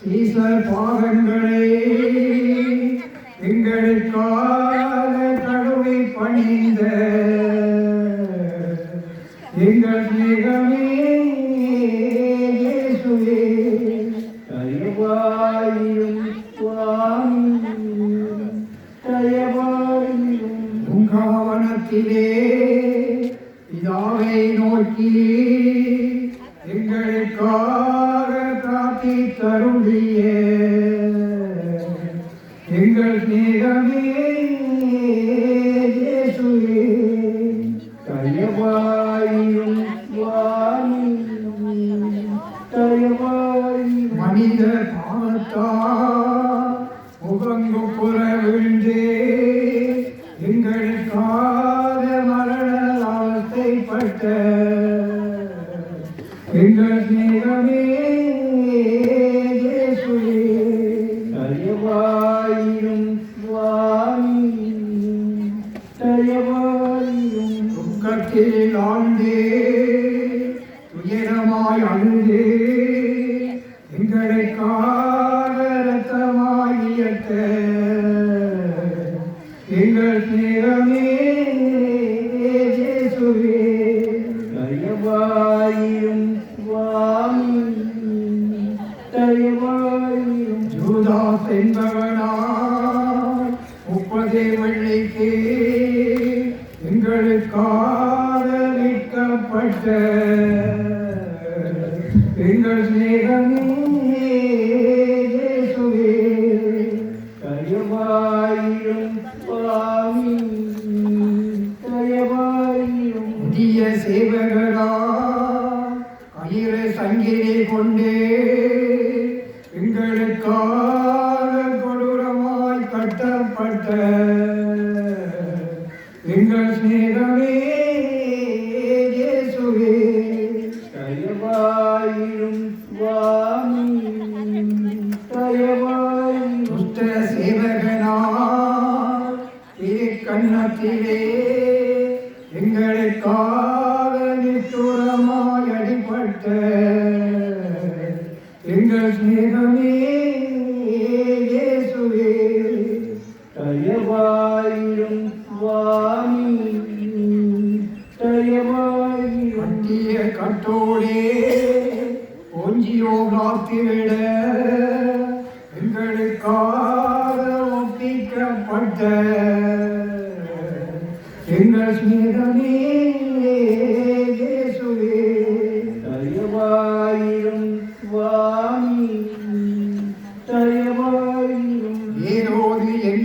ஈஸ்வர் பாகங்களே எங்களுக்காக கடுமை பணிந்த எங்கள் மிகமே இயேசுவே தயவாயிரும் உங்காவனத்திலே இதாவை நோக்கி எங்களுக்காக காத்தி தருளிய. எங்கள் நேரமே இயேசுவே. தயவாயிரும் சுவாமி மனித பாவத்தா முகங்கு புற விழுந்தே எங்களுக்காக மரண அவஸ்தைப்பட்ட ரத்தமாய் எங்கள் நேரமே இயேசுவே. சுவாமி தயவாயிரும் ஜூதாஸ் என்பவனாய் முப்பதே வெள்ளிக்கு எங்களுக்காக விற்கப்பட்ட எங்கள் சிநேகமே புதிய கயிறு கயிற சங்கிலே கொண்டே எங்கள் சிநேகமே இயேசுவே. தயவாயிரும் சுவாமி தயவாயிரும். கட்டிய கட்டோடே ஒஞ்சியோ காத்திவிட எங்களுக்காக ஒப்பிக்கப்பட்ட எங்கள் சிநேகமே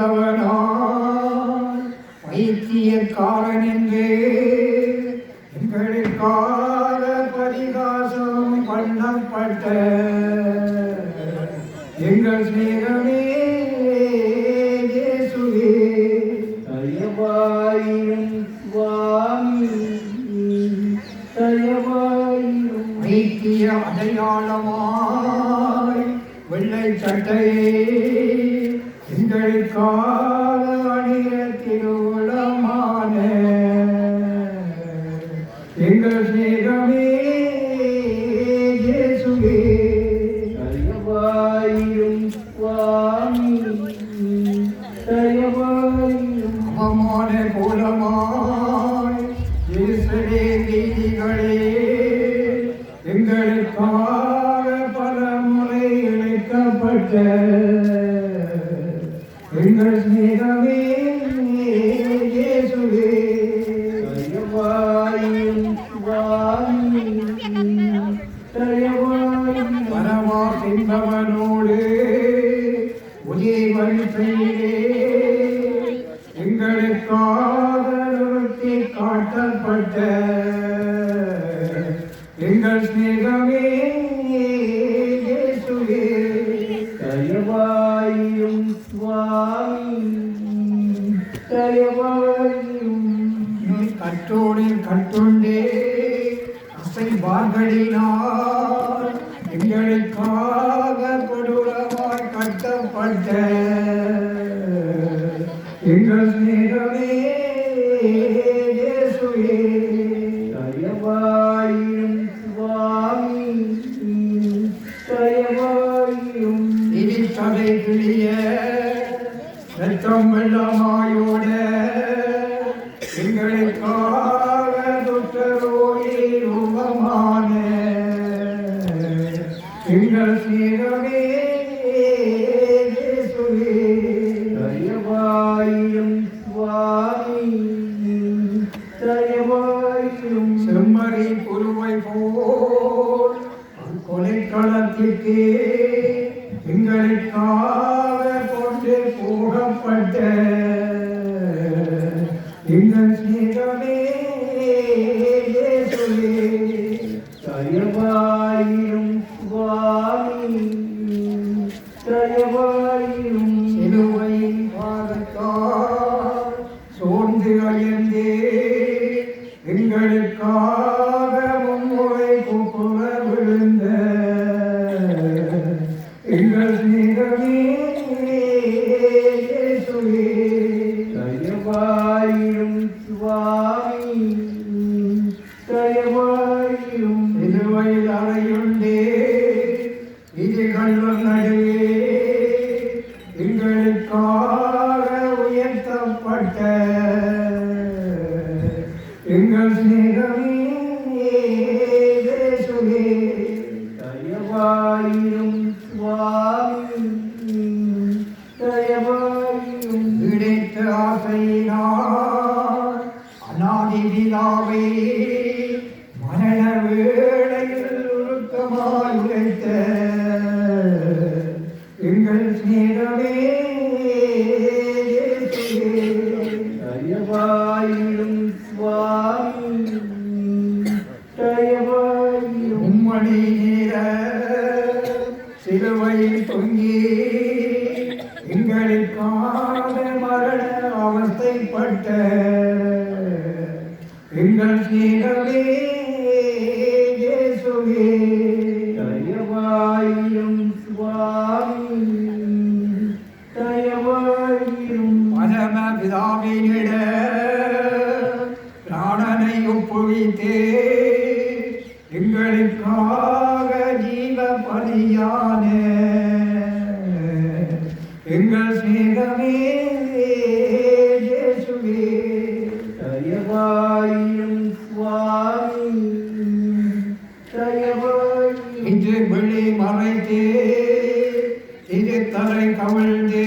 என்பவனாய் பைத்தியக்காரன் என்றே. எங்களுக்காக பரிகாசம் பண்ணப்பட்ட எங்கள் சிநேகமே இயேசுவே. தயவாயிரும் சுவாமி தயவாயிரும். வைத்திய அடையாளமாய் வெள்ளை சட்டையே எங்கள் சிநேகமே தயவாயிரும் തിങ്കൾ നിരളേ ദയവായും സ്വാമി ദയവായും ഇനി സഭയിലിയ വെള്ളം വെള്ളമായോടെ തിങ്കളിൽ കാണും செம்மறி குருவை போல் கொலைக்களத்திற்கே எங்களுக்கா கண்ணகே எங்களுக்காக உயர்த்தப்பட்ட எங்கள் சிநேகமே தேசுகே தயவாயிரும் சுவாமி தயவாயிரும். கிடைத்த ஆசையே எங்கள் தீனவே இயேசுவே. தயவாயும் சுவாமி தயவாயும் பரம பிதாவினிட பிராணனை ஒப்புவித்தே. எங்களுக்காக ஜீவ பலியான எங்கள் சேகமே இது விழி மறைத்தே இது தரை கவிழ்ந்தே.